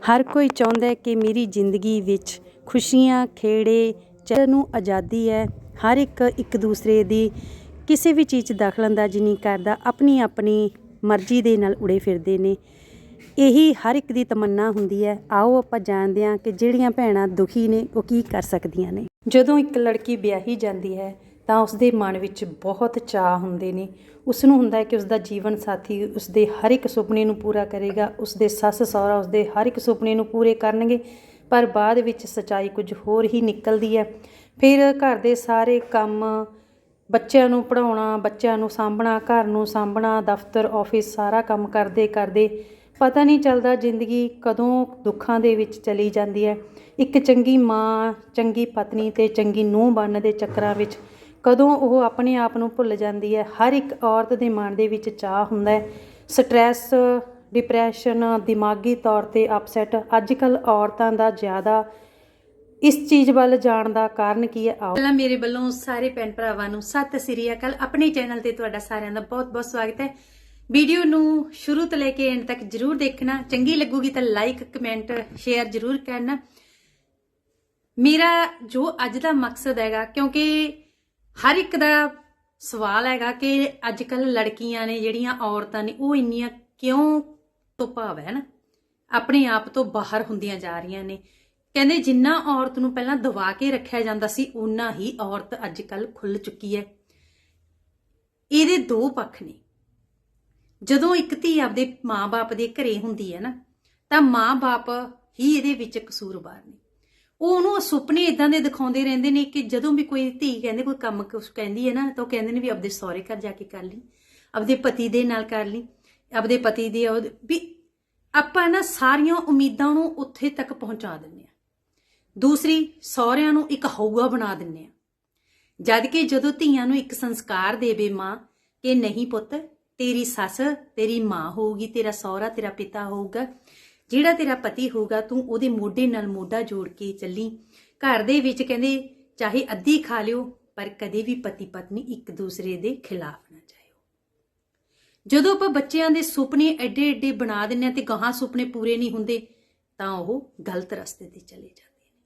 ਹਰ ਕੋਈ ਚਾਹੁੰਦਾ ਹੈ ਕਿ ਮੇਰੀ ਜ਼ਿੰਦਗੀ ਵਿੱਚ ਖੁਸ਼ੀਆਂ, ਖੇੜੇ ਚ ਨੂੰ ਆਜ਼ਾਦੀ ਹੈ। ਹਰ ਇੱਕ ਇੱਕ ਦੂਸਰੇ ਦੀ ਕਿਸੇ ਵੀ ਚੀਜ਼ 'ਚ ਦਖਲਅੰਦਾਜ਼ੀ ਨਹੀਂ ਕਰਦਾ। ਆਪਣੀ ਆਪਣੀ ਮਰਜ਼ੀ ਦੇ ਨਾਲ ਉੜੇ ਫਿਰਦੇ ਨੇ। ਇਹੀ ਹਰ ਇੱਕ ਦੀ ਤਮੰਨਾ ਹੁੰਦੀ ਹੈ। ਆਓ ਆਪਾਂ ਜਾਣਦੇ ਹਾਂ ਕਿ ਜਿਹੜੀਆਂ ਭੈਣਾਂ ਦੁਖੀ ਨੇ, ਉਹ ਕੀ ਕਰ ਸਕਦੀਆਂ ਨੇ। ਜਦੋਂ ਇੱਕ ਲੜਕੀ ਵਿਆਹੀ ਜਾਂਦੀ ਹੈ ਤਾਂ ਉਸਦੇ ਮਨ ਵਿੱਚ ਬਹੁਤ ਚਾਹ ਹੁੰਦੇ ਨੇ। ਉਸ ਨੂੰ ਹੁੰਦਾ ਹੈ ਕਿ ਉਸਦਾ ਜੀਵਨ ਸਾਥੀ ਉਸਦੇ ਹਰ ਇੱਕ ਸੁਪਨੇ ਨੂੰ ਪੂਰਾ ਕਰੇਗਾ। ਉਸਦੇ ਸੱਸ, ਸਹੁਰਾ ਉਸਦੇ ਹਰ ਇੱਕ ਸੁਪਨੇ ਨੂੰ ਪੂਰੇ ਕਰਨਗੇ, ਪਰ ਬਾਅਦ ਵਿੱਚ ਸਚਾਈ ਕੁਝ ਹੋਰ ਹੀ ਨਿਕਲਦੀ ਹੈ। ਫਿਰ ਘਰ ਦੇ ਸਾਰੇ ਕੰਮ ਬੱਚਿਆਂ ਨੂੰ ਪੜਾਉਣਾ ਬੱਚਿਆਂ ਨੂੰ ਸਾਂਭਣਾ, ਘਰ ਨੂੰ ਸਾਂਭਣਾ, ਦਫ਼ਤਰ, ਆਫਿਸ ਸਾਰਾ ਕੰਮ ਕਰਦੇ ਕਰਦੇ ਪਤਾ ਨਹੀਂ ਚੱਲਦਾ ਜ਼ਿੰਦਗੀ ਕਦੋਂ ਦੁੱਖਾਂ ਦੇ ਵਿੱਚ ਚਲੀ ਜਾਂਦੀ ਹੈ। ਇੱਕ ਚੰਗੀ ਮਾਂ, ਚੰਗੀ ਪਤਨੀ ਤੇ ਚੰਗੀ ਨੂੰਹ ਬਣਨ ਦੇ ਚੱਕਰਾਂ ਵਿੱਚ ਕਦੋਂ ਉਹ ਆਪਣੇ ਆਪ ਨੂੰ ਭੁੱਲ ਜਾਂਦੀ ਹੈ? ਹਰ ਇੱਕ ਔਰਤ ਦੇ ਮਨ ਦੇ ਵਿੱਚ ਚਾਹ ਹੁੰਦਾ ਹੈ। ਸਟ੍ਰੈਸ ਡਿਪਰੈਸ਼ਨ ਦਿਮਾਗੀ ਤੌਰ ਤੇ ਅਪਸੈਟ ਅੱਜ ਕੱਲ ਔਰਤਾਂ ਦਾ ਜ਼ਿਆਦਾ ਇਸ ਚੀਜ਼ ਵੱਲ ਜਾਣ ਦਾ ਕਾਰਨ ਕੀ ਹੈ? ਆਓ। ਪਹਿਲਾਂ ਮੇਰੇ ਵੱਲੋਂ ਸਾਰੇ ਭੈਣ ਭਰਾਵਾਂ ਨੂੰ ਸਤਿ ਸ੍ਰੀ ਅਕਾਲ। ਆਪਣੇ ਚੈਨਲ ਤੇ ਤੁਹਾਡਾ ਸਾਰਿਆਂ ਦਾ ਬਹੁਤ-ਬਹੁਤ ਸਵਾਗਤ ਹੈ। ਵੀਡੀਓ ਨੂੰ ਸ਼ੁਰੂ ਤੋਂ ਲੈ ਕੇ ਐਂਡ ਤੱਕ ਜਰੂਰ ਦੇਖਣਾ। ਚੰਗੀ ਲੱਗੂਗੀ ਤਾਂ ਲਾਈਕ ਕਮੈਂਟ ਸ਼ੇਅਰ ਜਰੂਰ ਕਰਨਾ। ਮੇਰਾ ਜੋ ਅੱਜ ਦਾ ਮਕਸਦ ਹੈਗਾ, ਕਿਉਂਕਿ ਹਰ ਇੱਕ ਦਾ ਸਵਾਲ ਹੈਗਾ ਕਿ ਅੱਜ ਕੱਲ ਲੜਕੀਆਂ ਨੇ ਜਿਹੜੀਆਂ ਔਰਤਾਂ ਨੇ, ਉਹ ਇੰਨੀਆਂ ਕਿਉਂ ਤੋਂ ਭਾਵ ਹੈ ਨਾ? ਆਪਣੇ ਆਪ ਤੋਂ ਬਾਹਰ ਹੁੰਦੀਆਂ ਜਾ ਰਹੀਆਂ ਨੇ। ਕਹਿੰਦੇ ਜਿੰਨਾ ਔਰਤ ਨੂੰ ਪਹਿਲਾਂ ਦਬਾ ਕੇ ਰੱਖਿਆ ਜਾਂਦਾ ਸੀ ਉਨਾ ਹੀ ਔਰਤ ਅੱਜ ਕੱਲ ਖੁੱਲ ਚੁੱਕੀ ਹੈ। ਇਹਦੇ ਦੋ ਪੱਖ ਨੇ। ਜਦੋਂ ਇੱਕ ਧੀ ਆਪਦੇ ਮਾਂ-ਬਾਪ ਦੇ ਘਰੇ ਹੁੰਦੀ ਹੈ ਨਾ, ਤਾਂ ਮਾਂ-ਬਾਪ ਹੀ ਇਹਦੇ ਵਿੱਚ ਕਸੂਰਵਾਰ ਨੇ। ਉਹ ਉਹਨੂੰ ਸੁਪਨੇ ਇਦਾਂ ਦੇ ਦਿਖਾਉਂਦੇ ਰਹਿੰਦੇ ਨੇ ਕਿ ਜਦੋਂ ਵੀ ਕੋਈ ਧੀ ਕਹਿੰਦੇ ਕੋਈ ਕੰਮ ਕੁਛ ਕਹਿੰਦੀ ਹੈ ਨਾ, ਤਾਂ ਉਹ ਕਹਿੰਦੇ ਨੇ ਵੀ ਆਪਦੇ ਸਹੁਰੇ ਘਰ ਜਾ ਕੇ ਕਰ ਲਈ, ਆਪਦੇ ਪਤੀ ਦੇ ਨਾਲ ਕਰ ਲਈ, ਆਪਦੇ ਪਤੀ ਦੇ ਵੀ ਆਪਾਂ ਨਾ ਸਾਰੀਆਂ ਉਮੀਦਾਂ ਨੂੰ ਉੱਥੇ ਤੱਕ ਪਹੁੰਚਾ ਦਿੰਨੇ ਆ ਦੂਸਰੀ, ਸਹੁਰਿਆਂ ਨੂੰ ਇੱਕ ਹਊਗਾ ਬਣਾ ਦਿੰਨੇ ਆ ਜਦ ਕਿ ਜਦੋਂ ਧੀਆਂ ਨੂੰ ਇੱਕ ਸੰਸਕਾਰ ਦੇਵੇ ਮਾਂ ਕਿ ਨਹੀਂ ਪੁੱਤ, ਤੇਰੀ ਸੱਸ ਤੇਰੀ ਮਾਂ ਹੋਊਗੀ, ਤੇਰਾ ਸਹੁਰਾ ਤੇਰਾ ਪਿਤਾ ਹੋਊਗਾ ਜਿਹੜਾ ਤੇਰਾ ਪਤੀ ਹੋਊਗਾ, ਤੂੰ ਉਹਦੇ ਮੋਢੇ ਨਾਲ ਮੋਢਾ ਜੋੜ ਕੇ ਚੱਲੀ। ਘਰ ਦੇ ਵਿੱਚ ਕਹਿੰਦੇ, ਚਾਹੇ ਅੱਧੀ ਖਾ ਲਿਓ, ਪਰ ਕਦੇ ਵੀ ਪਤੀ ਪਤਨੀ ਇੱਕ ਦੂਸਰੇ ਦੇ ਖਿਲਾਫ ਨਾ ਜਾਇਓ। ਜਦੋਂ ਆਪਾਂ ਬੱਚਿਆਂ ਦੇ ਸੁਪਨੇ ਐਡੇ ਐਡੇ ਬਣਾ ਦਿੰਨੇ ਆ ਤੇ ਗਾਹਾਂ ਸੁਪਨੇ ਪੂਰੇ ਨਹੀਂ ਹੁੰਦੇ, ਤਾਂ ਉਹ ਗਲਤ ਰਸਤੇ ਤੇ ਚਲੇ ਜਾਂਦੇ ਨੇ।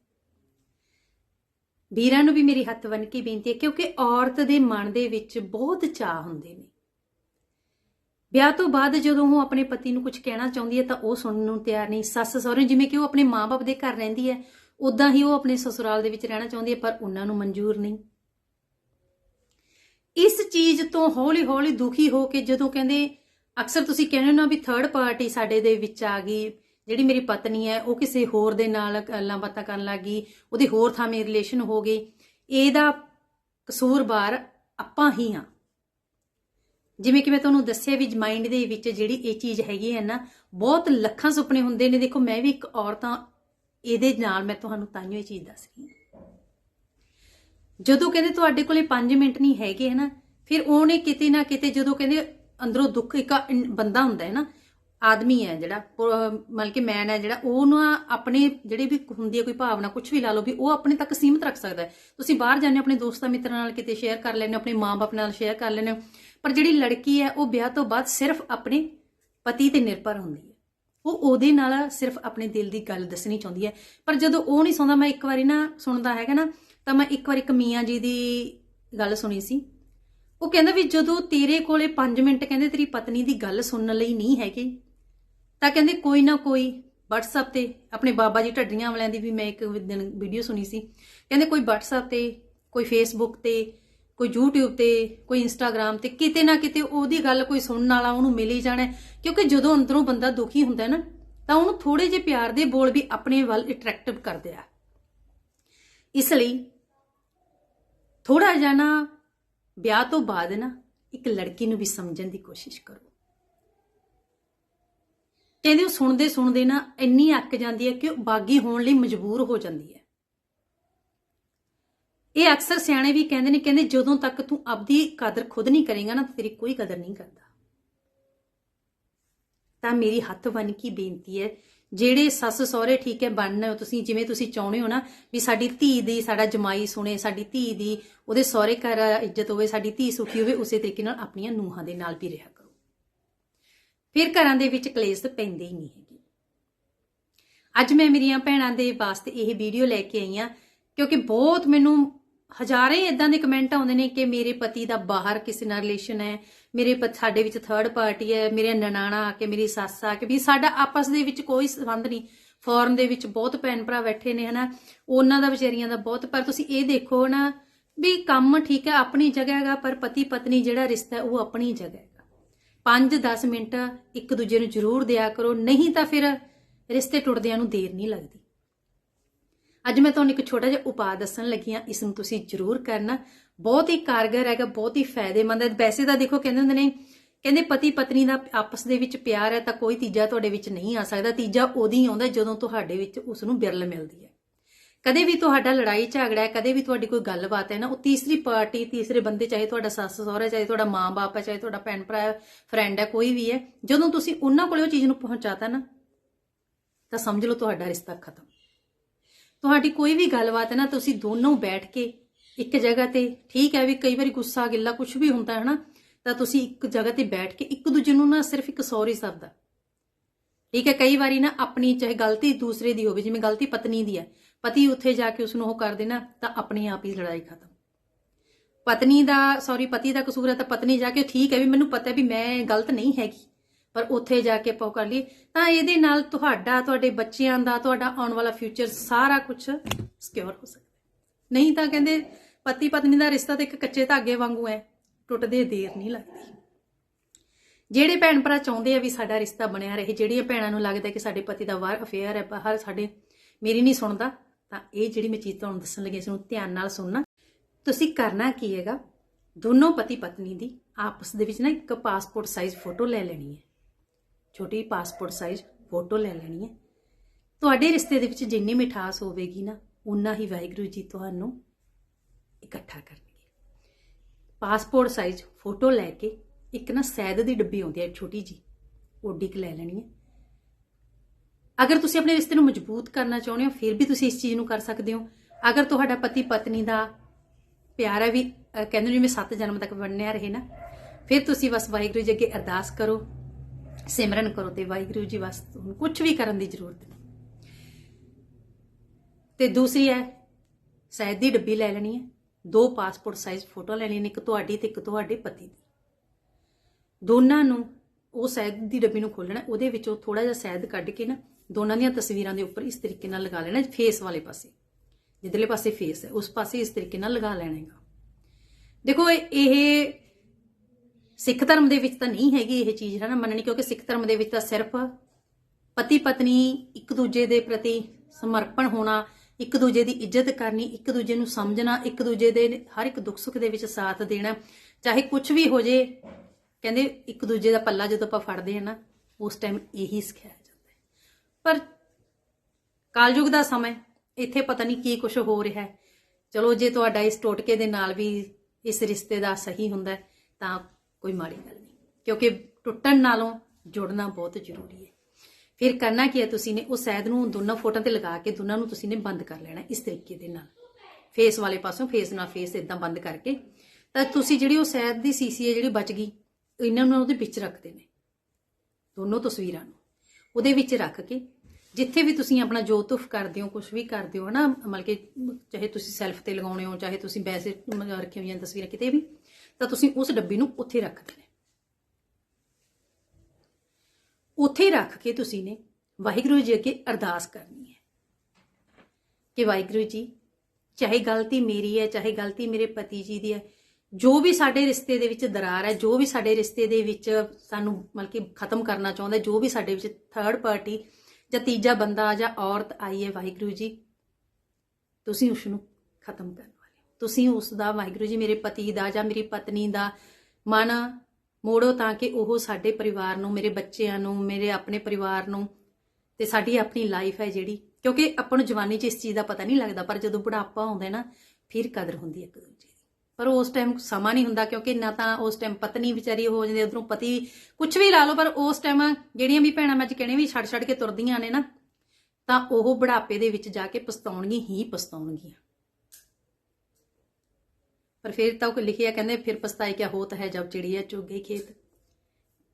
ਵੀਰਾਂ ਨੂੰ ਵੀ ਮੇਰੀ ਹੱਥ ਬੰਨ ਕੇ ਬੇਨਤੀ ਹੈ, ਕਿਉਂਕਿ ਔਰਤ ਦੇ ਮਨ ਦੇ ਵਿੱਚ ਬਹੁਤ ਚਾਹ ਹੁੰਦੇ ਨੇ। ਵਿਆਹ ਤੋਂ ਬਾਅਦ ਜਦੋਂ ਉਹ ਆਪਣੇ ਪਤੀ ਨੂੰ ਕੁਝ ਕਹਿਣਾ ਚਾਹੁੰਦੀ ਹੈ ਤਾਂ ਉਹ ਸੁਣਨ ਨੂੰ ਤਿਆਰ ਨਹੀਂ। ਸੱਸ ਸਹੁਰੇ ਜਿਵੇਂ ਕਿ ਉਹ ਆਪਣੇ ਮਾਪੇ ਦੇ ਘਰ ਰਹਿੰਦੀ ਹੈ ਉਦਾਂ ਹੀ ਉਹ ਆਪਣੇ ਸਸੁਰਾਲ ਦੇ ਵਿੱਚ ਰਹਿਣਾ ਚਾਹੁੰਦੀ ਹੈ, ਪਰ ਉਹਨਾਂ ਨੂੰ ਮਨਜ਼ੂਰ ਨਹੀਂ। ਇਸ ਚੀਜ਼ ਤੋਂ ਹੌਲੀ-ਹੌਲੀ ਦੁਖੀ ਹੋ ਕੇ ਜਦੋਂ ਕਹਿੰਦੇ, ਅਕਸਰ ਤੁਸੀਂ ਕਹਿੰਦੇ ਹੋ ਨਾ ਵੀ ਥਰਡ ਪਾਰਟੀ ਸਾਡੇ ਦੇ ਵਿੱਚ ਆ ਗਈ, ਜਿਹੜੀ ਮੇਰੀ ਪਤਨੀ ਹੈ, ਉਹ ਕਿਸੇ ਹੋਰ ਦੇ ਨਾਲ ਗੱਲਾਂ ਬਾਤਾਂ ਕਰਨ ਲੱਗੀ ਉਹਦੇ ਹੋਰ ਥਾਵੇਂ ਰਿਲੇਸ਼ਨ ਹੋ ਗਈ। ਇਹਦਾ ਕਸੂਰਵਾਰ ਆਪਾਂ ਹੀ ਹਾਂ। ਜਿਵੇਂ ਕਿ ਮੈਂ ਤੁਹਾਨੂੰ ਦੱਸਿਆ ਵੀ ਮਾਈਂਡ ਦੇ ਵਿੱਚ ਜਿਹੜੀ ਇਹ ਚੀਜ਼ ਹੈਗੀ ਹੈ ਨਾ, ਬਹੁਤ ਲੱਖਾਂ ਸੁਪਨੇ ਹੁੰਦੇ ਨੇ। ਦੇਖੋ, ਮੈਂ ਵੀ ਇੱਕ ਔਰਤ ਹਾਂ ਇਹਦੇ ਨਾਲ ਮੈਂ ਤੁਹਾਨੂੰ ਤਾਂਹੀਓ ਇਹ ਚੀਜ਼ ਦੱਸ ਰਹੀ ਹਾਂ। ਜਦੋਂ ਕਹਿੰਦੇ ਤੁਹਾਡੇ ਕੋਲੇ 5 ਮਿੰਟ ਨਹੀਂ ਹੈਗੇ ਹਨਾ, ਫਿਰ ਉਹਨੇ ਕਿਤੇ ਨਾ ਕਿਤੇ ਜਦੋਂ ਕਹਿੰਦੇ ਅੰਦਰੋਂ ਦੁੱਖ ਇੱਕ ਬੰਦਾ ਹੁੰਦਾ ਹੈ ਨਾ, ਆਦਮੀ ਹੈ ਜਿਹੜਾ ਮਤਲਬ ਕਿ ਮੈਨ ਹੈ ਜਿਹੜਾ, ਉਹ ਨਾ ਆਪਣੇ ਜਿਹੜੇ ਵੀ ਹੁੰਦੀ ਹੈ ਕੋਈ ਭਾਵਨਾ ਕੁਝ ਵੀ ਲਾ ਲਓ ਵੀ ਉਹ ਆਪਣੇ ਤੱਕ ਸੀਮਿਤ ਰੱਖ ਸਕਦਾ ਹੈ। ਤੁਸੀਂ ਬਾਹਰ ਜਾਂਦੇ ਹੋ, ਆਪਣੇ ਦੋਸਤਾਂ ਮਿੱਤਰਾਂ ਨਾਲ ਕਿਤੇ ਸ਼ੇਅਰ ਕਰ ਲੈਂਦੇ ਹੋ, ਆਪਣੇ ਮਾਂ-ਬਾਪ ਨਾਲ ਸ਼ੇਅਰ ਕਰ ਲੈਂਦੇ ਹੋ ਪਰ ਜਿਹੜੀ ਲੜਕੀ ਹੈ, ਉਹ ਵਿਆਹ ਤੋਂ ਬਾਅਦ ਸਿਰਫ ਆਪਣੇ ਪਤੀ ਤੇ ਨਿਰਭਰ ਹੁੰਦੀ ਹੈ। ਉਹ ਉਹਦੇ ਨਾਲ ਸਿਰਫ ਆਪਣੇ ਦਿਲ ਦੀ ਗੱਲ ਦੱਸਣੀ ਚਾਹੁੰਦੀ ਹੈ। ਪਰ ਜਦੋਂ ਉਹ ਨਹੀਂ ਸੁਣਦਾ ਮੈਂ ਇੱਕ ਵਾਰੀ ਨਾ ਸੁਣਦਾ ਹੈਗਾ ਨਾ, ਤਾਂ ਮੈਂ ਇੱਕ ਵਾਰੀ ਮੀਆਂ ਜੀ ਦੀ ਗੱਲ ਸੁਣੀ ਸੀ। ਉਹ ਕਹਿੰਦਾ ਵੀ ਜਦੋਂ ਤੇਰੇ ਕੋਲੇ 5 ਮਿੰਟ ਕਹਿੰਦੇ ਤੇਰੀ ਪਤਨੀ ਦੀ ਗੱਲ ਸੁਣਨ ਲਈ ਨਹੀਂ ਹੈਗੇ, ਤਾਂ ਕਹਿੰਦੇ ਕੋਈ ਨਾ ਕੋਈ WhatsApp ਤੇ ਆਪਣੇ ਬਾਬਾ ਜੀ ਢੱਡੀਆਂ ਵਾਲਿਆਂ ਦੀ ਵੀ ਮੈਂ ਇੱਕ ਦਿਨ ਵੀਡੀਓ ਸੁਣੀ ਸੀ। ਕਹਿੰਦੇ ਕੋਈ WhatsApp ਤੇ, ਕੋਈ Facebook ਤੇ ਕੋਈ YouTube ਤੇ, ਕੋਈ Instagram ਤੇ, ਕਿਤੇ ਨਾ ਕਿਤੇ ਉਹਦੀ ਗੱਲ ਕੋਈ ਸੁਣਨ ਵਾਲਾ ਉਹਨੂੰ ਮਿਲ ਹੀ ਜਾਣਾ ਕਿਉਂਕਿ ਜਦੋਂ ਅੰਦਰੋਂ ਬੰਦਾ ਦੁਖੀ ਹੁੰਦਾ ਹੈ ਨਾ, ਤਾਂ ਉਹਨੂੰ ਥੋੜੇ ਜਿਹੇ ਪਿਆਰ ਦੇ ਬੋਲ ਵੀ ਆਪਣੇ ਵੱਲ ਅਟਰੈਕਟਿਵ ਕਰਦੇ ਆ। ਇਸ ਲਈ ਥੋੜਾ ਜਿਹਾ ਨਾ ਵਿਆਹ ਤੋਂ ਬਾਅਦ ਨਾ ਇੱਕ ਲੜਕੀ ਨੂੰ ਵੀ ਸਮਝਣ ਦੀ ਕੋਸ਼ਿਸ਼ ਕਰੋ। ਕਹਿੰਦੇ ਉਹ ਸੁਣਦੇ ਸੁਣਦੇ ਨਾ ਇੰਨੀ ਅੱਕ ਜਾਂਦੀ ਹੈ ਕਿ ਉਹ ਬਾਗੀ ਹੋਣ ਲਈ ਮਜਬੂਰ ਹੋ ਜਾਂਦੀ ਹੈ। ਇਹ ਅਕਸਰ ਸਿਆਣੇ ਵੀ ਕਹਿੰਦੇ ਨੇ, ਕਹਿੰਦੇ ਜਦੋਂ ਤੱਕ ਤੂੰ ਆਪਦੀ ਕਦਰ ਖੁਦ ਨਹੀਂ ਕਰੇਗਾ ਨਾ ਤੇਰੀ ਕੋਈ ਕਦਰ ਨਹੀਂ ਕਰਦਾ। ਤਾਂ ਮੇਰੀ ਹੱਥ ਬਨ ਕੀ ਬੇਨਤੀ ਹੈ, ਜਿਹੜੇ ਸੱਸ ਸਹੁਰੇ ਠੀਕ ਹੈ, ਬਣਨ ਹੋ ਤੁਸੀਂ ਜਿਵੇਂ ਤੁਸੀਂ ਚਾਹੁੰਦੇ ਹੋ ਨਾ, ਵੀ ਸਾਡੀ ਧੀ ਦੀ ਸਾਡਾ ਜਮਾਈ ਸੁਣੇ, ਸਾਡੀ ਧੀ ਦੀ, ਉਹਦੇ ਸਹੁਰੇ ਘਰ ਇੱਜ਼ਤ ਹੋਵੇ, ਸਾਡੀ ਧੀ ਸੁਖੀ ਹੋਵੇ, ਉਸੇ ਤਰੀਕੇ ਨਾਲ ਆਪਣੀਆਂ ਨੂੰਹਾਂ ਦੇ ਨਾਲ ਵੀ ਰਿਹਾ ਕਰੋ। ਫਿਰ ਘਰਾਂ ਦੇ ਵਿੱਚ ਕਲੇਸ਼ ਪੈਂਦੇ ਹੀ ਨਹੀਂ ਹੈਗੇ। ਅੱਜ ਮੈਂ ਮੇਰੀਆਂ ਭੈਣਾਂ ਦੇ ਵਾਸਤੇ ਇਹ ਵੀਡੀਓ ਲੈ ਕੇ ਆਈ ਆ ਕਿਉਂਕਿ ਬਹੁਤ ਮੈਨੂੰ ਹਜ਼ਾਰਾਂ ਹੀ ਇਦਾਂ ਦੇ ਕਮੈਂਟ ਆਉਂਦੇ ਨੇ ਕਿ ਮੇਰੇ ਪਤੀ ਦਾ ਬਾਹਰ ਕਿਸੇ ਨਾਲ ਰਿਲੇਸ਼ਨ ਹੈ, ਮੇਰੇ ਪ- ਸਾਡੇ ਵਿੱਚ ਥਰਡ ਪਾਰਟੀ ਹੈ, ਮੇਰੇ ਨਨਾਣਾ ਆ ਕੇ, ਮੇਰੀ ਸੱਸ ਆ ਕੇ, ਵੀ ਸਾਡਾ ਆਪਸ ਦੇ ਵਿੱਚ ਕੋਈ ਸੰਬੰਧ ਨਹੀਂ। ਫੋਰਨ ਦੇ ਵਿੱਚ ਬਹੁਤ ਭੈਣ ਭਰਾ ਬੈਠੇ ਨੇ, ਹਨਾ। ਉਹਨਾਂ ਦਾ, ਵਿਚਾਰੀਆਂ ਦਾ ਬਹੁਤ, ਪਰ ਤੁਸੀਂ ਇਹ ਦੇਖੋ ਨਾ ਵੀ ਕੰਮ ਠੀਕ ਹੈ ਆਪਣੀ ਜਗ੍ਹਾ ਹੈਗਾ, ਪਰ ਪਤੀ ਪਤਨੀ ਜਿਹੜਾ ਰਿਸ਼ਤਾ ਉਹ ਆਪਣੀ ਜਗ੍ਹਾ ਹੈਗਾ। 5-10 ਮਿੰਟ ਇੱਕ ਦੂਜੇ ਨੂੰ ਜ਼ਰੂਰ ਦਿਆ ਕਰੋ, ਨਹੀਂ ਤਾਂ ਫਿਰ ਰਿਸ਼ਤੇ ਟੁੱਟਦਿਆਂ ਨੂੰ ਦੇਰ ਨਹੀਂ ਲੱਗਦੀ। ਅੱਜ ਮੈਂ ਤੁਹਾਨੂੰ ਇੱਕ ਛੋਟਾ ਜਿਹਾ ਉਪਾਅ ਦੱਸਣ ਲੱਗੀ ਹਾਂ, ਇਸ ਨੂੰ ਤੁਸੀਂ ਜ਼ਰੂਰ ਕਰਨਾ। ਬਹੁਤ ਹੀ ਕਾਰਗਰ ਹੈਗਾ, ਬਹੁਤ ਹੀ ਫਾਇਦੇਮੰਦ ਹੈ। ਵੈਸੇ ਤਾਂ ਦੇਖੋ, ਕਹਿੰਦੇ ਹੁੰਦੇ ਨੇ, ਕਹਿੰਦੇ ਪਤੀ ਪਤਨੀ ਦਾ ਆਪਸ ਦੇ ਵਿੱਚ ਪਿਆਰ ਹੈ ਤਾਂ ਕੋਈ ਤੀਜਾ ਤੁਹਾਡੇ ਵਿੱਚ ਨਹੀਂ ਆ ਸਕਦਾ। ਤੀਜਾ ਉਦੋਂ ਹੀ ਆਉਂਦਾ ਜਦੋਂ ਤੁਹਾਡੇ ਵਿੱਚ ਉਸ ਨੂੰ ਬਿਰਲ ਮਿਲਦੀ ਹੈ। ਕਦੇ ਵੀ ਤੁਹਾਡਾ ਲੜਾਈ ਝਗੜਾ ਹੈ, ਕਦੇ ਵੀ ਤੁਹਾਡੀ ਕੋਈ ਗੱਲਬਾਤ ਹੈ ਨਾ, ਉਹ ਤੀਸਰੀ ਪਾਰਟੀ, ਤੀਸਰੇ ਬੰਦੇ, ਚਾਹੇ ਤੁਹਾਡਾ ਸੱਸ, ਸਹੁਰਾ, ਚਾਹੇ ਤੁਹਾਡਾ ਮਾਂ-ਬਾਪ ਹੈ, ਚਾਹੇ ਤੁਹਾਡਾ ਭੈਣ ਭਰਾ ਫਰੈਂਡ ਹੈ, ਕੋਈ ਵੀ ਹੈ, ਜਦੋਂ ਤੁਸੀਂ ਉਹਨਾਂ ਕੋਲੇ ਉਹ ਚੀਜ਼ ਨੂੰ ਪਹੁੰਚਾਤਾ ਨਾ, ਤਾਂ ਸਮਝ ਲਓ ਤੁਹਾਡਾ ਰਿਸ਼ਤਾ ਖਤਮ। ਤੁਹਾਡੀ ਕੋਈ ਵੀ ਗੱਲਬਾਤ ਹੈ ਨਾ, ਤੁਸੀਂ ਦੋਨੋਂ ਬੈਠ ਕੇ ਇੱਕ ਜਗ੍ਹਾ ਤੇ, ਠੀਕ ਹੈ ਵੀ ਕਈ ਵਾਰੀ ਗੁੱਸਾ, ਗਿੱਲਾ ਕੁਝ ਵੀ ਹੁੰਦਾ ਹੈ ਨਾ, ਤਾਂ ਤੁਸੀਂ ਇੱਕ ਜਗ੍ਹਾ ਤੇ ਬੈਠ ਕੇ ਇੱਕ ਦੂਜੇ ਨੂੰ ਨਾ ਸਿਰਫ ਇੱਕ ਸੌਰੀ ਸ਼ਬਦ ਆ ਠੀਕ ਹੈ, ਕਈ ਵਾਰੀ ਨਾ ਆਪਣੀ ਚਾਹੇ ਗਲਤੀ ਦੂਸਰੇ ਦੀ ਹੋਵੇ, ਜਿਵੇਂ ਗਲਤੀ ਪਤਨੀ ਦੀ ਹੈ, ਪਤੀ ਉੱਥੇ ਜਾ ਕੇ ਉਸ ਨੂੰ ਉਹ ਕਰ ਦੇਣਾ, ਤਾਂ ਆਪਣੀ ਆਪ ਹੀ ਲੜਾਈ ਖਤਮ। ਪਤਨੀ ਦਾ ਸੌਰੀ ਪਤੀ ਦਾ ਕਸੂਰ ਹੈ ਤਾਂ ਪਤਨੀ ਜਾ ਕੇ ਠੀਕ ਹੈ ਵੀ ਮੈਨੂੰ ਪਤਾ ਵੀ ਮੈਂ ਗਲਤ ਨਹੀਂ ਹੈਗੀ। ਪਰ ਉੱਥੇ ਜਾ ਕੇ ਆਪਾਂ ਕਰ ਲਈ ਤਾਂ ਇਹਦੇ ਨਾਲ ਤੁਹਾਡਾ, ਤੁਹਾਡੇ ਬੱਚਿਆਂ ਦਾ, ਤੁਹਾਡਾ ਆਉਣ ਵਾਲਾ ਫਿਊਚਰ ਸਾਰਾ ਕੁਝ ਸਿਕਿਉਰ ਹੋ ਸਕਦਾ ਨਹੀਂ ਤਾਂ ਕਹਿੰਦੇ ਪਤੀ ਪਤਨੀ ਦਾ ਰਿਸ਼ਤਾ ਤਾਂ ਇੱਕ ਕੱਚੇ ਧਾਗੇ ਵਾਂਗੂ ਹੈ। ਟੁੱਟਦੇ ਦੇਰ ਨਹੀਂ ਲੱਗਦੀ। ਜਿਹੜੇ ਭੈਣ ਭਰਾ ਚਾਹੁੰਦੇ ਆ ਵੀ ਸਾਡਾ ਰਿਸ਼ਤਾ ਬਣਿਆ ਰਹੇ, ਜਿਹੜੀਆਂ ਭੈਣਾਂ ਨੂੰ ਲੱਗਦਾ ਕਿ ਸਾਡੇ ਪਤੀ ਦਾ ਵਾਰ ਅਫੇਅਰ ਹੈ, ਬਾਹਰ ਸਾਡੇ ਮੇਰੀ ਨਹੀਂ ਸੁਣਦਾ, ਤਾਂ ਇਹ ਜਿਹੜੀ ਮੈਂ ਚੀਜ਼ ਤੁਹਾਨੂੰ ਦੱਸਣ ਲੱਗੀ ਇਸ ਨੂੰ ਧਿਆਨ ਨਾਲ ਸੁਣਨਾ। ਤੁਸੀਂ ਕਰਨਾ ਕੀ ਹੈਗਾ? ਦੋਨੋਂ ਪਤੀ ਪਤਨੀ ਦੀ ਆਪਸ ਦੇ ਵਿੱਚ ਨਾ ਇੱਕ ਪਾਸਪੋਰਟ ਸਾਈਜ਼ ਫੋਟੋ ਲੈ ਲੈਣੀ ਹੈ। ਛੋਟੀ ਪਾਸਪੋਰਟ ਸਾਈਜ਼ ਫੋਟੋ ਲੈ ਲੈਣੀ ਹੈ। ਤੁਹਾਡੇ ਰਿਸ਼ਤੇ ਦੇ ਵਿੱਚ ਜਿੰਨੀ ਮਿਠਾਸ ਹੋਵੇਗੀ ਨਾ ਉਨਾ ਹੀ ਵਾਹਿਗੁਰੂ ਜੀ ਤੁਹਾਨੂੰ ਇਕੱਠਾ ਕਰਨਗੇ। ਪਾਸਪੋਰਟ ਸਾਈਜ਼ ਫੋਟੋ ਲੈ ਕੇ ਇੱਕ ਨਾ ਸੈਦ ਦੀ ਡੱਬੀ ਆਉਂਦੀ ਹੈ, ਛੋਟੀ ਜੀ ਓਡੀ ਕ ਲੈ ਲੈਣੀ ਹੈ। ਅਗਰ ਤੁਸੀਂ ਆਪਣੇ ਰਿਸ਼ਤੇ ਨੂੰ ਮਜ਼ਬੂਤ ਕਰਨਾ ਚਾਹੁੰਦੇ ਹੋ, ਫਿਰ ਵੀ ਤੁਸੀਂ ਇਸ ਚੀਜ਼ ਨੂੰ ਕਰ ਸਕਦੇ ਹੋ। ਅਗਰ ਤੁਹਾਡਾ ਪਤੀ ਪਤਨੀ ਦਾ ਪਿਆਰ ਹੈ ਵੀ ਕਹਿੰਦੇ ਨੇ ਜਿਵੇਂ ਸੱਤ ਜਨਮ ਤੱਕ ਬਣਿਆ ਰਹੇ ਨਾ, ਫਿਰ ਤੁਸੀਂ ਬਸ ਵਾਹਿਗੁਰੂ ਜੀ ਅੱਗੇ ਅਰਦਾਸ ਕਰੋ। ਸਿਮਰਨ ਕਰੋ ਤੇ ਵਾਹਿਗੁਰੂ ਜੀ ਵਾਸਤੇ। ਕੁਝ ਵੀ ਕਰਨ ਦੀ ਜ਼ਰੂਰਤ ਨਹੀਂ। ਤੇ ਦੂਸਰੀ ਹੈ, ਸ਼ਾਇਦ ਦੀ ਡੱਬੀ ਲੈ ਲੈਣੀ ਹੈ। ਦੋ ਪਾਸਪੋਰਟ ਸਾਈਜ਼ ਫੋਟੋ ਲੈਣੀ ਨੇ ਇੱਕ ਤੁਹਾਡੀ ਤੇ ਇੱਕ ਤੁਹਾਡੇ ਪਤੀ ਦੀ। ਦੋਨਾਂ ਨੂੰ, ਉਹ ਸ਼ਹਿਦ ਦੀ ਡੱਬੀ ਨੂੰ ਖੋਲਣਾ ਉਹਦੇ ਵਿੱਚੋਂ ਥੋੜਾ ਜਿਹਾ ਸ਼ਹਿਦ ਕੱਢ ਕੇ ਨਾ ਦੋਨਾਂ ਦੀਆਂ ਤਸਵੀਰਾਂ ਦੇ ਉੱਪਰ ਇਸ ਤਰੀਕੇ ਨਾਲ ਲਗਾ ਲੈਣਾ ਫੇਸ ਵਾਲੇ ਪਾਸੇ। ਜਿੱਧਰਲੇ ਪਾਸੇ ਫੇਸ ਹੈ, ਉਸ ਪਾਸੇ ਇਸ ਤਰੀਕੇ ਨਾਲ ਲਗਾ ਲੈਣਾ ਹੈਗਾ। ਦੇਖੋ ਇਹ- ਇਹ ਸਿੱਖ ਧਰਮ ਦੇ ਵਿੱਚ ਤਾਂ ਨਹੀਂ ਹੈਗੀ ਇਹ ਚੀਜ਼ ਹੈ ਨਾ ਮੰਨਣੀ, ਕਿਉਂਕਿ ਸਿੱਖ ਧਰਮ ਦੇ ਵਿੱਚ ਤਾਂ ਸਿਰਫ ਪਤੀ ਪਤਨੀ ਇੱਕ ਦੂਜੇ ਦੇ ਪ੍ਰਤੀ ਸਮਰਪਣ ਹੋਣਾ, ਇੱਕ ਦੂਜੇ ਦੀ ਇੱਜ਼ਤ ਕਰਨੀ, ਇੱਕ ਦੂਜੇ ਨੂੰ ਸਮਝਣਾ, ਇੱਕ ਦੂਜੇ ਦੇ ਹਰ ਇੱਕ ਦੁੱਖ ਸੁੱਖ ਦੇ ਵਿੱਚ ਸਾਥ ਦੇਣਾ, ਚਾਹੇ ਕੁਝ ਵੀ ਹੋ ਜੇ, ਕਹਿੰਦੇ ਇੱਕ ਦੂਜੇ ਦਾ ਪੱਲਾ ਜਦੋਂ ਆਪਾਂ ਫੜਦੇ ਹਾਂ ਨਾ, ਉਸ ਟਾਈਮ ਇਹੀ ਸਿਖਾਇਆ ਜਾਂਦਾ ਪਰ ਕਾਲਯੁਗ ਦਾ ਸਮਾਂ ਇੱਥੇ ਪਤਾ ਨਹੀਂ ਕੀ ਕੁਝ ਹੋ ਰਿਹਾ ਹੈ। ਚਲੋ ਜੇ ਤੁਹਾਡਾ ਇਸ ਟੋਟਕੇ ਦੇ ਨਾਲ ਵੀ ਇਸ ਰਿਸ਼ਤੇ ਦਾ ਸਹੀ ਹੁੰਦਾ ਤਾਂ ਕੋਈ ਮਾੜੀ ਗੱਲ ਨਹੀਂ। ਕਿਉਂਕਿ ਟੁੱਟਣ ਨਾਲੋਂ ਜੁੜਨਾ ਬਹੁਤ ਜ਼ਰੂਰੀ ਹੈ। ਫਿਰ ਕਰਨਾ ਕੀ ਹੈ ਤੁਸੀਂ ਨੇ? ਉਹ ਸ਼ਾਇਦ ਨੂੰ ਦੋਨਾਂ ਫੋਟੋਆਂ ਤੇ ਲਗਾ ਕੇ ਦੋਨਾਂ ਨੂੰ ਤੁਸੀਂ ਨੇ ਬੰਦ ਕਰ ਲੈਣਾ ਇਸ ਤਰੀਕੇ ਦੇ ਨਾਲ। ਫੇਸ ਵਾਲੇ ਪਾਸੋਂ ਫੇਸ ਨਾਲ ਫੇਸ ਇਦਾਂ ਬੰਦ ਕਰਕੇ। ਤਾਂ ਤੁਸੀਂ ਜਿਹੜੀ ਉਹ ਸ਼ਾਇਦ ਦੀ ਸੀਸੀ ਹੈ ਜਿਹੜੀ ਬਚ ਗਈ, ਇਹਨਾਂ ਨੂੰ ਉਹਦੇ ਵਿੱਚ ਰੱਖਦੇ ਨੇ। ਦੋਨੋਂ ਤਸਵੀਰਾਂ ਨੂੰ। ਉਹਦੇ ਵਿੱਚ ਰੱਖ ਕੇ ਜਿੱਥੇ ਵੀ ਤੁਸੀਂ ਆਪਣਾ ਜੋਤੁਫ ਕਰਦੇ ਹੋ ਕੁਝ ਵੀ ਕਰਦੇ ਹੋ ਹਨਾ, ਮਤਲਬ ਕਿ ਚਾਹੇ ਤੁਸੀਂ ਸੈਲਫ ਤੇ ਲਗਾਉਣੇ ਹੋ, ਚਾਹੇ ਤੁਸੀਂ ਵੈਸੇ ਮਤਲਬ ਰੱਖੀਆਂ ਹੋਈਆਂ ਤਸਵੀਰਾਂ ਕਿਤੇ ਵੀ ਤਾਂ ਤੁਸੀਂ ਉਸ ਡੱਬੀ ਨੂੰ ਉੱਥੇ ਰੱਖ ਦੇਣਾ ਉੱਥੇ ਰੱਖ ਕੇ ਤੁਸੀਂ ਨੇ ਵਾਹਿਗੁਰੂ ਜੀ ਅੱਗੇ ਅਰਦਾਸ ਕਰਨੀ ਹੈ ਕਿ ਵਾਹਿਗੁਰੂ ਜੀ, ਚਾਹੇ ਗਲਤੀ ਮੇਰੀ ਹੈ, ਚਾਹੇ ਗਲਤੀ ਮੇਰੇ ਪਤੀ ਜੀ ਦੀ ਹੈ, ਜੋ ਵੀ ਸਾਡੇ ਰਿਸ਼ਤੇ ਦੇ ਵਿੱਚ ਦਰਾਰ ਹੈ, ਜੋ ਵੀ ਸਾਡੇ ਰਿਸ਼ਤੇ ਦੇ ਵਿੱਚ ਸਾਨੂੰ ਮਤਲਬ ਕਿ ਖਤਮ ਕਰਨਾ ਚਾਹੁੰਦਾ ਜੋ ਵੀ ਸਾਡੇ ਵਿੱਚ ਥਰਡ ਪਾਰਟੀ ਜਾਂ ਤੀਜਾ ਬੰਦਾ ਜਾਂ ਔਰਤ ਆਈ ਹੈ ਵਾਹਿਗੁਰੂ ਜੀ, ਤੁਸੀਂ ਉਸ ਨੂੰ ਖਤਮ ਕਰਨਾ। ਤੁਸੀਂ ਉਸ ਦਾ ਵਾਹਿਗੁਰੂ ਜੀ, ਮੇਰੇ ਪਤੀ ਦਾ ਜਾਂ ਮੇਰੀ ਪਤਨੀ ਦਾ ਮਨ ਮੋੜੋ ਤਾਂ ਕਿ ਉਹ ਸਾਡੇ ਪਰਿਵਾਰ ਨੂੰ, ਮੇਰੇ ਬੱਚਿਆਂ ਨੂੰ, ਮੇਰੇ ਆਪਣੇ ਪਰਿਵਾਰ ਨੂੰ ਤੇ ਸਾਡੀ ਆਪਣੀ ਲਾਈਫ ਹੈ ਜਿਹੜੀ। ਕਿਉਂਕਿ ਆਪਾਂ ਨੂੰ ਜਵਾਨੀ 'ਚ ਇਸ ਚੀਜ਼ ਦਾ ਪਤਾ ਨਹੀਂ ਲੱਗਦਾ, ਪਰ ਜਦੋਂ ਬੁਢਾਪਾ ਆਉਂਦਾ ਹੈ ਨਾ, ਫਿਰ ਕਦਰ ਹੁੰਦੀ ਹੈ ਇੱਕ ਦੂਜੇ ਦੀ। ਪਰ ਉਸ ਟਾਈਮ ਸਮਾਂ ਨਹੀਂ ਹੁੰਦਾ, ਕਿਉਂਕਿ ਨਾ ਤਾਂ ਉਸ ਟਾਈਮ ਪਤਨੀ ਵਿਚਾਰੀ ਹੋ ਜਾਂਦੀ, ਉਧਰੋਂ ਪਤੀ ਕੁਝ ਵੀ ਲਾ ਲਓ, ਪਰ ਉਸ ਟਾਈਮ ਜਿਹੜੀਆਂ ਵੀ ਭੈਣਾਂ ਮੈਂ ਅੱਜ ਕਹਿਣੇ ਵੀ ਛੱਡ ਛੱਡ ਕੇ ਤੁਰਦੀਆਂ ਨੇ ਨਾ, ਤਾਂ ਉਹ ਬੁਢਾਪੇ ਦੇ ਵਿੱਚ ਜਾ ਕੇ ਪਛਤਾਉਣਗੀਆਂ, ਹੀ ਪਛਤਾਉਣਗੀਆਂ। ਪਰ ਫਿਰ ਤਾਂ ਉਹ ਲਿਖਿਆ ਕਹਿੰਦੇ ਫਿਰ ਪਛਤਾਏ ਕਿਆ ਹੋਤ ਹੈ ਜਬ ਚਿੜੀਆ ਚੁਗ ਗਈ ਖੇਤ।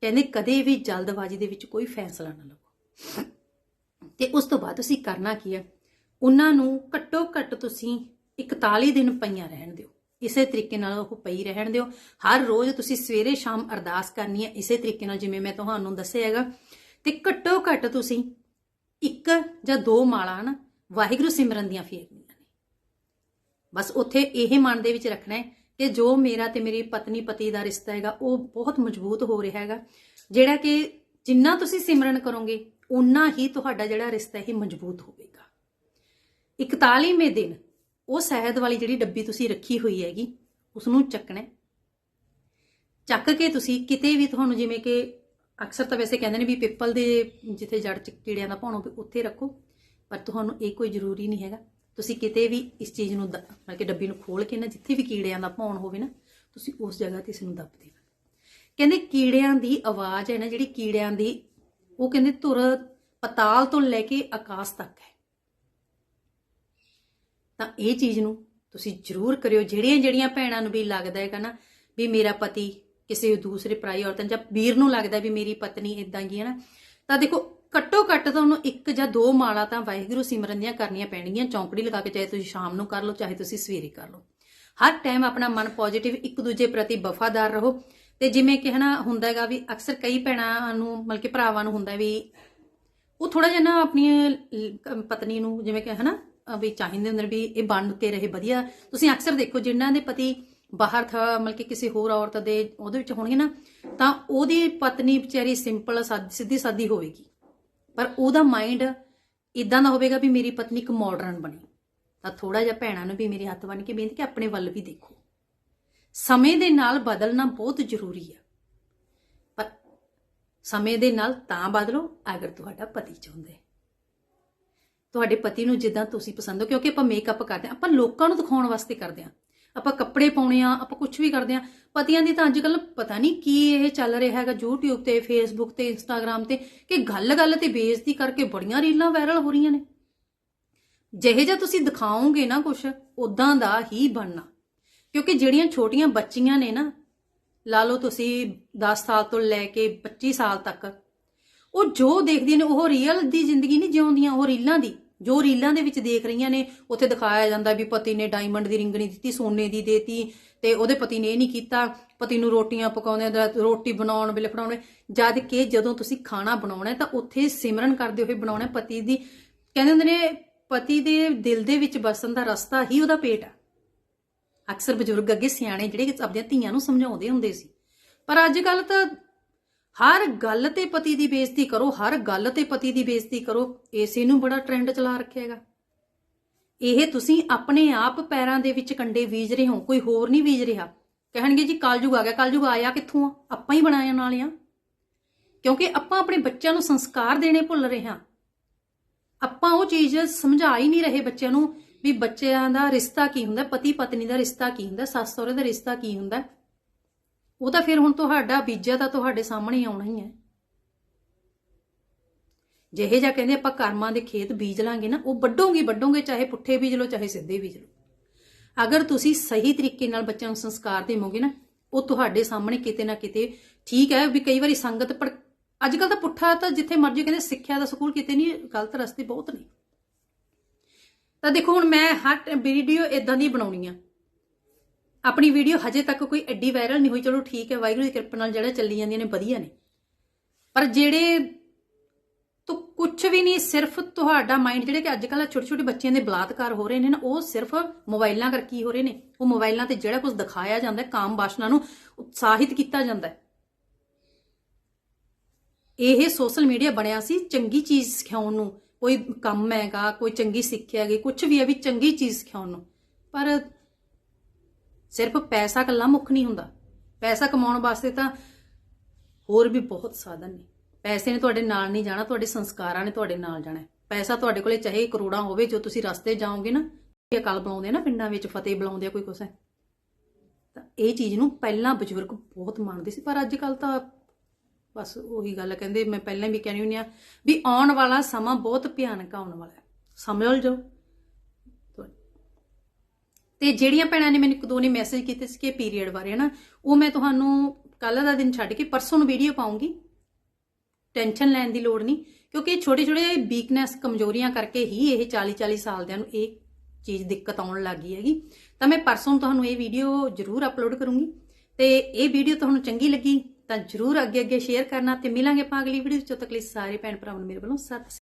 ਕਹਿੰਦੇ ਕਦੇ ਵੀ ਜਲਦਬਾਜ਼ੀ ਦੇ ਵਿੱਚ ਕੋਈ ਫੈਸਲਾ ਨਾ ਲਵੋ। ਤੇ ਉਸ ਤੋਂ ਬਾਅਦ ਤੁਸੀਂ ਕਰਨਾ ਕੀ ਹੈ? ਉਹਨਾਂ ਨੂੰ ਘੱਟੋ ਘੱਟ ਤੁਸੀਂ 41 ਦਿਨ ਪਈਆਂ ਰਹਿਣ ਦਿਓ। ਇਸੇ ਤਰੀਕੇ ਨਾਲ ਉਹ ਪਈ ਰਹਿਣ ਦਿਓ। ਹਰ ਰੋਜ਼ ਤੁਸੀਂ ਸਵੇਰੇ ਸ਼ਾਮ ਅਰਦਾਸ ਕਰਨੀ ਹੈ। ਇਸੇ ਤਰੀਕੇ ਨਾਲ ਜਿਵੇਂ ਮੈਂ ਤੁਹਾਨੂੰ ਦੱਸਿਆ ਹੈਗਾ। ਤੇ ਘੱਟੋ ਘੱਟ ਤੁਸੀਂ ਇੱਕ ਜਾਂ ਦੋ ਮਾਲਾ ਨਾ ਵਾਹਿਗੁਰੂ ਸਿਮਰਨ ਦੀਆਂ ਫੇਰਨੀਆਂ। ਬਸ ਉੱਥੇ ਇਹ ਮਨ ਦੇ ਵਿੱਚ ਰੱਖਣਾ ਹੈ ਕਿ ਜੋ ਮੇਰਾ ਤੇ ਮੇਰੀ ਪਤਨੀ ਪਤੀ ਦਾ ਰਿਸ਼ਤਾ ਹੈਗਾ, ਉਹ ਬਹੁਤ ਮਜ਼ਬੂਤ ਹੋ ਰਿਹਾ ਹੈਗਾ। ਜਿਹੜਾ ਕਿ ਜਿੰਨਾ ਤੁਸੀਂ ਸਿਮਰਨ ਕਰੋਗੇ ਉਨਾ ਹੀ ਤੁਹਾਡਾ ਜਿਹੜਾ ਰਿਸ਼ਤਾ ਇਹ ਮਜ਼ਬੂਤ ਹੋਵੇਗਾ। 41ਵੇਂ ਦਿਨ, ਉਹ ਸ਼ਹਿਦ ਵਾਲੀ ਜਿਹੜੀ ਡੱਬੀ ਤੁਸੀਂ ਰੱਖੀ ਹੋਈ ਹੈਗੀ ਉਸ ਨੂੰ ਚੱਕਣਾ ਚੱਕ ਕੇ ਤੁਸੀਂ ਕਿਤੇ ਵੀ ਤੁਹਾਨੂੰ ਜਿਵੇਂ ਕਿ ਅਕਸਰ ਤਾਂ ਵੈਸੇ ਕਹਿੰਦੇ ਨੇ ਵੀ ਪਿੱਪਲ ਦੇ ਜਿੱਥੇ ਜੜ ਚ ਕੀੜਿਆਂ ਦਾ ਭੌਣ ਉੱਥੇ ਰੱਖੋ, ਪਰ ਤੁਹਾਨੂੰ ਇਹ ਕੋਈ ਜ਼ਰੂਰੀ ਨਹੀਂ ਹੈਗਾ। ਤੁਸੀਂ ਕਿਤੇ ਵੀ ਇਸ ਚੀਜ਼ ਨੂੰ ਮਤਲਬ ਕਿ ਡੱਬੀ ਨੂੰ ਖੋਲ ਕੇ ਨਾ, ਜਿੱਥੇ ਵੀ ਕੀੜਿਆਂ ਦਾ ਭੌਣ ਹੋਵੇ ਨਾ, ਤੁਸੀਂ ਉਸ ਜਗ੍ਹਾ ਤੇ ਇਸ ਨੂੰ ਦੱਬ ਦੇਣਾ। ਕਹਿੰਦੇ ਕੀੜਿਆਂ ਦੀ ਆਵਾਜ਼ ਹੈ ਨਾ, ਜਿਹੜੀ ਕੀੜਿਆਂ ਦੀ, ਉਹ ਕਹਿੰਦੇ ਧੁਰ, ਪਤਾਲ ਤੋਂ ਲੈ ਕੇ ਆਕਾਸ਼ ਤੱਕ ਹੈ। ਤਾਂ ਇਹ ਚੀਜ਼ ਨੂੰ ਤੁਸੀਂ ਜ਼ਰੂਰ ਕਰਿਓ। ਜਿਹੜੀਆਂ ਜਿਹੜੀਆਂ ਭੈਣਾਂ ਨੂੰ ਵੀ ਲੱਗਦਾ ਹੈਗਾ ਨਾ, ਵੀ ਮੇਰਾ ਪਤੀ ਕਿਸੇ ਦੂਸਰੇ ਪਰਾਈ ਔਰਤ ਜਾਂ ਵੀਰ ਨੂੰ ਲੱਗਦਾ ਵੀ ਮੇਰੀ ਪਤਨੀ ਇਦਾਂ ਹੀ ਹੈ ਨਾ, ਤਾਂ ਦੇਖੋ ਘੱਟੋ ਘੱਟ ਤੁਹਾਨੂੰ ਇੱਕ ਜਾਂ ਦੋ ਮਾਲਾ ਤਾਂ ਵਾਹਿਗੁਰੂ ਸਿਮਰਨ ਦੀਆਂ ਕਰਨੀਆਂ ਪੈਣਗੀਆਂ। ਚੌਂਕੜੀ ਲਗਾ ਕੇ ਚਾਹੇ ਤੁਸੀਂ ਸ਼ਾਮ ਨੂੰ ਕਰ ਲਓ, ਚਾਹੇ ਤੁਸੀਂ ਸਵੇਰੇ ਕਰ ਲਓ। ਹਰ ਟਾਈਮ ਆਪਣਾ ਮਨ ਪੋਜ਼ਿਟਿਵ ਇੱਕ ਦੂਜੇ ਪ੍ਰਤੀ ਵਫਾਦਾਰ ਰਹੋ। ਤੇ ਜਿਵੇਂ ਕਿ ਹਨਾ ਹੁੰਦਾ ਹੈਗਾ ਵੀ ਅਕਸਰ ਕਈ ਭੈਣਾਂ ਨੂੰ, ਮਤਲਬ ਕਿ ਭਰਾਵਾਂ ਨੂੰ ਹੁੰਦਾ ਵੀ ਉਹ ਥੋੜਾ ਜਿਹਾ ਨਾ ਆਪਣੀ ਪਤਨੀ ਨੂੰ ਜਿਵੇਂ ਕਿ ਹਨਾ ਅਹ ਵੀ ਚਾਹੀਦੇ ਹੁੰਦੇ ਨੇ ਵੀ ਇਹ ਬਣ ਕੇ ਰਹੇ, ਵਧੀਆ। ਤੁਸੀਂ ਅਕਸਰ ਦੇਖੋ ਜਿਨ੍ਹਾਂ ਦੇ ਪਤੀ ਬਾਹਰ ਥਾ, ਮਤਲਬ ਕਿ ਕਿਸੇ ਹੋਰ ਔਰਤ ਦੇ ਉਹਦੇ ਵਿੱਚ ਹੋਣਗੇ ਨਾ, ਤਾਂ ਉਹਦੀ ਪਤਨੀ ਵਿਚਾਰੀ ਸਿੰਪਲ ਸਿੱਧੀ ਸਾਦੀ ਹੋਵੇਗੀ। ਪਰ ਉਹਦਾ ਮਾਈਂਡ ਇਦਾਂ ਦਾ ਹੋਵੇਗਾ ਵੀ ਮੇਰੀ ਪਤਨੀ ਇੱਕ ਮਾਡਰਨ ਬਣੇ। ਤਾਂ ਥੋੜਾ ਜਿਹਾ ਭੈਣਾਂ ਨੂੰ ਵੀ ਮੇਰੇ ਹੱਥ ਬਣ ਕੇ ਬੇਨਤੀ ਕਿ ਆਪਣੇ ਵੱਲ ਵੀ ਦੇਖੋ। ਸਮੇਂ ਦੇ ਨਾਲ ਬਦਲਣਾ ਬਹੁਤ ਜ਼ਰੂਰੀ ਹੈ ਪਰ ਸਮੇਂ ਦੇ ਨਾਲ ਤਾਂ ਬਦਲੋ ਅਗਰ ਤੁਹਾਡਾ ਪਤੀ ਚਾਹੁੰਦਾ ਹੈ। ਤੁਹਾਡੇ ਪਤੀ ਨੂੰ ਜਿੱਦਾਂ ਤੁਸੀਂ ਪਸੰਦ ਹੋ, ਕਿਉਂਕਿ ਆਪਾਂ ਮੇਕਅਪ ਕਰਦੇ ਹਾਂ, ਆਪਾਂ ਲੋਕਾਂ ਨੂੰ ਦਿਖਾਉਣ ਵਾਸਤੇ ਕਰਦੇ ਹਾਂ। ਆਪਾਂ ਕੱਪੜੇ ਪਾਉਣੇ ਆ, ਆਪਾਂ ਕੁਝ ਵੀ ਕਰਦੇ ਆ। ਪਤੀਆਂ ਦੀ ਤਾਂ ਅੱਜ ਕੱਲ ਪਤਾ ਨਹੀਂ ਕੀ ਇਹ ਚੱਲ ਰਿਹਾ ਹੈਗਾ YouTube ਤੇ, Facebook ਤੇ, Instagram ਤੇ ਕਿ ਗੱਲ-ਗੱਲ ਤੇ ਬੇਇੱਜ਼ਤੀ ਕਰਕੇ ਬੜੀਆਂ ਰੀਲਾਂ ਵਾਇਰਲ ਹੋ ਰਹੀਆਂ ਨੇ। ਜਿਹੇ ਜਿਹਾ ਤੁਸੀਂ ਦਿਖਾਓਗੇ ਨਾ ਕੁਝ ਉਦਾਂ ਦਾ ਹੀ ਬਣਨਾ। ਕਿਉਂਕਿ ਜਿਹੜੀਆਂ ਛੋਟੀਆਂ ਬੱਚੀਆਂ ਨੇ ਨਾ, ਲਾ ਲਓ ਤੁਸੀਂ 10 ਸਾਲ ਤੋਂ ਲੈ ਕੇ 25 ਸਾਲ ਤੱਕ, ਉਹ ਜੋ ਦੇਖਦੀਆਂ ਨੇ, ਉਹ ਰੀਅਲ ਦੀ ਜ਼ਿੰਦਗੀ ਨਹੀਂ ਜਿਉਂਦੀਆਂ, ਉਹ ਰੀਲਾਂ ਦੀ। ਜੋ ਰੀਲਾਂ ਦੇ ਵਿੱਚ ਦੇਖ ਰਹੀਆਂ ਨੇ, ਉੱਥੇ ਦਿਖਾਇਆ ਜਾਂਦਾ ਵੀ ਪਤੀ ਨੇ ਡਾਇਮੰਡ ਦੀ ਰਿੰਗ ਨਹੀਂ ਦਿੱਤੀ, ਸੋਨੇ ਦੀ ਦੇਤੀ ਤੇ ਉਹਦੇ ਪਤੀ ਨੇ ਇਹ ਨਹੀਂ ਕੀਤਾ, ਪਤੀ ਨੂੰ ਰੋਟੀਆਂ ਪਕਾਉਂਦੇ ਦਾ, ਰੋਟੀ ਬਣਾਉਣ ਵੇਲੇ ਫੜਾਉਣੇ, ਜਦ ਕਿ ਜਦੋਂ ਤੁਸੀਂ ਖਾਣਾ ਬਣਾਉਣਾ ਤਾਂ ਉੱਥੇ ਸਿਮਰਨ ਕਰਦੇ ਹੋਏ ਬਣਾਉਣਾ ਪਤੀ ਦੀ, ਕਹਿੰਦੇ ਹੁੰਦੇ ਨੇ ਪਤੀ ਦੇ ਦਿਲ ਦੇ ਵਿੱਚ ਵਸਣ ਦਾ ਰਸਤਾ ਹੀ ਉਹਦਾ ਪੇਟ ਆ। ਅਕਸਰ ਬਜ਼ੁਰਗ ਅੱਗੇ ਸਿਆਣੇ ਜਿਹੜੇ ਕਿ ਆਪਣੀਆਂ ਧੀਆਂ ਨੂੰ ਸਮਝਾਉਂਦੇ ਹੁੰਦੇ ਸੀ। ਪਰ ਅੱਜ ਕੱਲ ਤਾਂ ਹਰ ਗੱਲ ਤੇ ਪਤੀ ਦੀ ਬੇਇੱਜ਼ਤੀ ਕਰੋ, ਹਰ ਗੱਲ ਤੇ ਪਤੀ ਦੀ ਬੇਇੱਜ਼ਤੀ ਕਰੋ। ਇਸੇ ਨੂੰ ਬੜਾ ਟ੍ਰੈਂਡ ਚਲਾ ਰੱਖਿਆ ਹੈਗਾ। ਇਹ ਤੁਸੀਂ ਆਪਣੇ ਆਪ ਪੈਰਾਂ ਦੇ ਵਿੱਚ ਕੰਡੇ ਬੀਜ ਰਹੇ ਹੋ, ਕੋਈ ਹੋਰ ਨਹੀਂ ਬੀਜ ਰਿਹਾ। ਕਹਿਣਗੇ ਜੀ ਕਲਯੁਗ ਆ ਗਿਆ ਕਲਯੁਗ ਆਇਆ ਕਿੱਥੋਂ ਆ? ਆਪਾਂ ਹੀ ਬਣਾਇਆ ਨਾਲੇ ਆ। ਕਿਉਂਕਿ ਆਪਾਂ ਆਪਣੇ ਬੱਚਿਆਂ ਨੂੰ ਸੰਸਕਾਰ ਦੇਣੇ ਭੁੱਲ ਰਹੇ ਹਾਂ। ਆਪਾਂ ਉਹ ਚੀਜ਼ ਸਮਝਾ ਹੀ ਨਹੀਂ ਰਹੇ ਬੱਚਿਆਂ ਨੂੰ ਵੀ ਬੱਚਿਆਂ ਦਾ ਰਿਸ਼ਤਾ ਕੀ ਹੁੰਦਾ ਪਤੀ ਪਤਨੀ ਦਾ ਰਿਸ਼ਤਾ ਕੀ ਹੁੰਦਾ ਸੱਸ ਸਹੁਰੇ ਦਾ ਰਿਸ਼ਤਾ ਕੀ ਹੁੰਦਾ। ਉਹ ਤਾਂ ਫਿਰ ਹੁਣ ਤੁਹਾਡਾ ਬੀਜਾ ਤਾਂ ਤੁਹਾਡੇ ਸਾਹਮਣੇ ਹੀ ਆਉਣਾ ਹੀ ਹੈ। ਜਿਹੇ ਜਾਂ ਕਹਿੰਦੇ ਆਪਾਂ ਕਰਮਾਂ ਦੇ ਖੇਤ ਬੀਜ ਲਾਂਗੇ ਨਾ, ਉਹ ਵੱਡੋਗੇ ਵੱਡੋਗੇ ਚਾਹੇ ਪੁੱਠੇ ਬੀਜ ਲਓ, ਚਾਹੇ ਸਿੱਧੇ ਬੀਜ ਲਓ। ਅਗਰ ਤੁਸੀਂ ਸਹੀ ਤਰੀਕੇ ਨਾਲ ਬੱਚਿਆਂ ਨੂੰ ਸੰਸਕਾਰ ਦੇਵੋਗੇ ਨਾ, ਉਹ ਤੁਹਾਡੇ ਸਾਹਮਣੇ ਕਿਤੇ ਨਾ ਕਿਤੇ ਠੀਕ ਹੈ ਵੀ ਕਈ ਵਾਰੀ ਸੰਗਤ ਪਰ ਅੱਜ ਕੱਲ ਤਾਂ ਪੁੱਠਾ ਤਾਂ ਜਿੱਥੇ ਮਰਜ਼ੀ ਕਹਿੰਦੇ ਸਿੱਖਿਆ ਦਾ ਸਕੂਲ ਕਿਤੇ ਨਹੀਂ, ਗਲਤ ਰਸਤੇ ਬਹੁਤ ਨੇ। ਤਾਂ ਦੇਖੋ ਹੁਣ ਮੈਂ ਹਰ ਵੀਡੀਓ ਇਦਾਂ ਦੀ ਬਣਾਉਣੀ ਆ। ਆਪਣੀ ਵੀਡੀਓ ਹਜੇ ਤੱਕ ਕੋਈ ਐਡੀ ਵਾਇਰਲ ਨਹੀਂ ਹੋਈ। ਚਲੋ ਠੀਕ ਹੈ, ਵਾਹਿਗੁਰੂ ਦੀ ਕਿਰਪਾ ਨਾਲ ਜਿਹੜਾ ਚੱਲੀ ਜਾਂਦੀਆਂ ਨੇ, ਵਧੀਆ ਨੇ। ਪਰ ਜਿਹੜੇ ਤੋ ਕੁਝ ਵੀ ਨਹੀਂ, ਸਿਰਫ ਤੁਹਾਡਾ ਮਾਈਂਡ ਜਿਹੜੇ ਕਿ ਅੱਜ ਕੱਲ੍ਹ ਛੋਟੇ ਛੋਟੇ ਬੱਚਿਆਂ ਦੇ ਬਲਾਤਕਾਰ ਹੋ ਰਹੇ ਨੇ ਨਾ, ਉਹ ਸਿਰਫ ਮੋਬਾਈਲਾਂ ਕਰਕੇ ਹੋ ਰਹੇ ਨੇ। ਉਹ ਮੋਬਾਈਲਾਂ ਤੇ ਜਿਹੜਾ ਕੁਝ ਦਿਖਾਇਆ ਜਾਂਦਾ ਹੈ, ਕਾਮ ਵਾਸ਼ਨਾ ਨੂੰ ਉਤਸ਼ਾਹਿਤ ਕੀਤਾ ਜਾਂਦਾ ਹੈ। ਇਹ ਸੋਸ਼ਲ ਮੀਡੀਆ ਬਣਿਆ ਸੀ ਚੰਗੀ ਚੀਜ਼ ਸਿਖਾਉਣ ਨੂੰ। ਕੋਈ ਕੰਮ ਹੈਗਾ, ਕੋਈ ਚੰਗੀ ਸਿੱਖਿਆ ਹੈਗੀ ਕੁਝ ਵੀ ਹੈ ਵੀ ਚੰਗੀ ਚੀਜ਼ ਸਿਖਾਉਣ ਨੂੰ। ਪਰ ਸਿਰਫ ਪੈਸਾ ਕੱਲਾ ਮੁੱਖ ਨਹੀਂ ਹੁੰਦਾ। ਪੈਸਾ ਕਮਾਉਣ ਵਾਸਤੇ ਤਾਂ ਹੋਰ ਵੀ ਬਹੁਤ ਸਾਧਨ ਨੇ। ਪੈਸੇ ਨੇ ਤੁਹਾਡੇ ਨਾਲ ਨਹੀਂ ਜਾਣਾ, ਤੁਹਾਡੇ ਸੰਸਕਾਰਾਂ ਨੇ ਤੁਹਾਡੇ ਨਾਲ ਜਾਣਾ। ਪੈਸਾ ਤੁਹਾਡੇ ਕੋਲੇ ਚਾਹੇ ਕਰੋੜਾਂ ਹੋਵੇ, ਜੋ ਤੁਸੀਂ ਰਸਤੇ ਜਾਓਗੇ ਨਾ ਇਹ ਅਕਾਲ ਬੁਲਾਉਂਦੇ ਨਾ ਪਿੰਡਾਂ ਵਿੱਚ, ਫਤਿਹ ਬੁਲਾਉਂਦੇ ਆ ਕੋਈ ਕੁਛ ਹੈ। ਤਾਂ ਇਹ ਚੀਜ਼ ਨੂੰ ਪਹਿਲਾਂ ਬਜ਼ੁਰਗ ਬਹੁਤ ਮੰਨਦੇ ਸੀ, ਪਰ ਅੱਜ ਕੱਲ ਤਾਂ ਬਸ ਉਹੀ ਗੱਲ ਕਹਿੰਦੇ, ਮੈਂ ਪਹਿਲਾਂ ਵੀ ਕਹਿਣੀ ਹੁੰਦੀ ਆ ਵੀ ਆਉਣ ਵਾਲਾ ਸਮਾਂ ਬਹੁਤ ਭਿਆਨਕ ਆਉਣ ਵਾਲਾ ਸਮਝ ਲਓ ਤੇ ਜਿਹੜੀਆਂ ਭੈਣਾਂ ਨੇ ਮੈਨੂੰ ਇੱਕ ਦੋ ਨੇ ਮੈਸੇਜ ਕੀਤੇ ਸੀ ਕਿ ਪੀਰੀਅਡ ਬਾਰੇ, ਹਨਾ? ਉਹ ਮੈਂ ਤੁਹਾਨੂੰ ਕੱਲ ਦਾ ਦਿਨ ਛੱਡ ਕੇ ਪਰਸੋਂ ਨੂੰ ਵੀਡੀਓ ਪਾਉਂਗੀ। ਟੈਨਸ਼ਨ ਲੈਣ ਦੀ ਲੋੜ ਨਹੀਂ, ਕਿਉਂਕਿ ਛੋਟੇ ਛੋਟੇ ਵੀਕਨੈਸ ਕਮਜ਼ੋਰੀਆਂ ਕਰਕੇ ਹੀ ਇਹ 40 40 ਸਾਲ ਦਿਆਂ ਨੂੰ ਇਹ ਚੀਜ਼ ਦਿੱਕਤ ਆਉਣ ਲੱਗੀ ਹੈਗੀ। ਤਾਂ ਮੈਂ ਪਰਸੋਂ ਤੁਹਾਨੂੰ ਇਹ ਵੀਡੀਓ ਜ਼ਰੂਰ ਅਪਲੋਡ ਕਰੂੰਗੀ। ਤੇ ਇਹ ਵੀਡੀਓ ਤੁਹਾਨੂੰ ਚੰਗੀ ਲੱਗੀ ਤਾਂ ਜ਼ਰੂਰ ਅੱਗੇ ਅੱਗੇ ਸ਼ੇਅਰ ਕਰਨਾ ਤੇ ਮਿਲਾਂਗੇ ਆਪਾਂ ਅਗਲੀ ਵੀਡੀਓ ਚ। ਤੱਕ ਲਈ ਸਾਰੇ ਭੈਣ ਭਰਾਵਾਂ ਨੂੰ ਮੇਰੇ ਵੱਲੋਂ ਸਤਿ